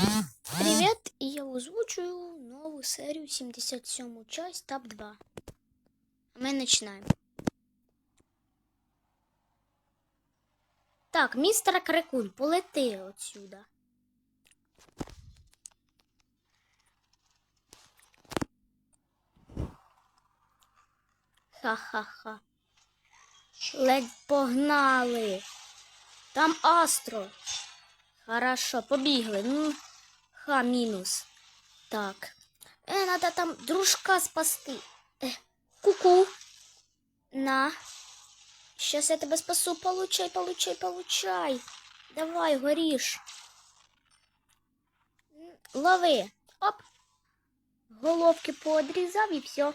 Привет, и я озвучую новую серию 77 часть ТАП 2. Мы начинаем. Так, містер Крикуль, полети отсюда. Ха-ха-ха. Ледь погнали. Там Астро. Хорошо, побігли. Ну, ха, мінус. Так. Е, надо там дружка спасти. Е, ку-ку. На. Щас я тебе спасу. Получай, получай, получай. Давай, горіш. Лови. Оп. Головки поодрізав і все.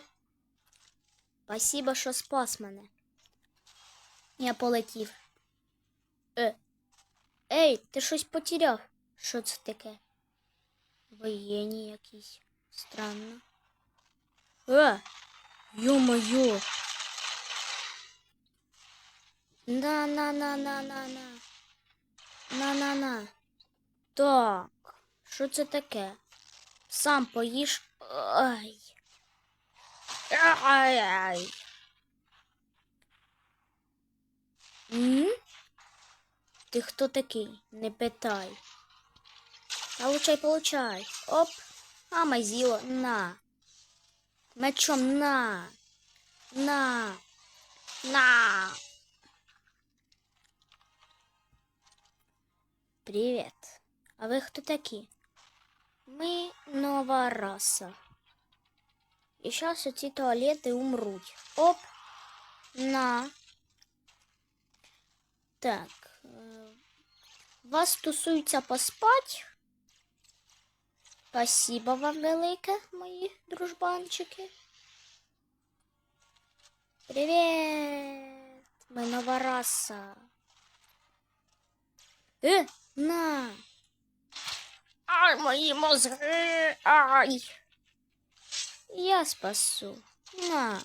Спасибо, що спас мене. Я полетів. Е. Ей, ти щось потеряв. Що це таке? Воєнні якісь. Странно. Е! Ё-моё! На на на на на на. На на на. Так. Що це таке? Сам поїж. Ай. Ай ай. М? Ти хто такий? Не питай. Получай, получай. Оп. А, Майзіло, на. Мечом на. На. На. Привіт. А ви хто такі? Ми нова раса. І зараз оці туалети умруть. Оп. На. Так. е, Вас стосується поспать. Спасибо вам велике, мої дружбанчики. Привіт! Ми нова раса. Е, на. Ай, мої мозги. Ай. Я спасу. На. На.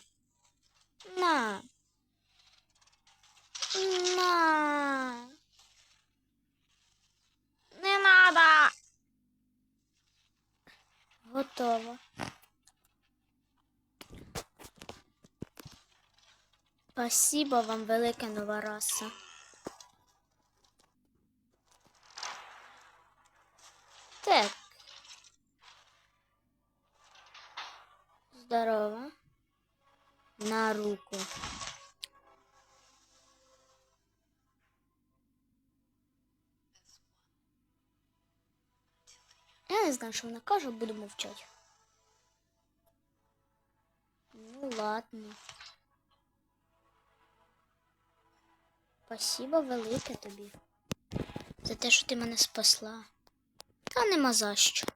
Готово. Спасибо вам, велике нова раса. Так. Здорово. На руку. Я не знаю, що вона каже, буду мовчати. Ну ладно. Спасибо велике тобі. За те, що ти мене спасла. Та нема за що.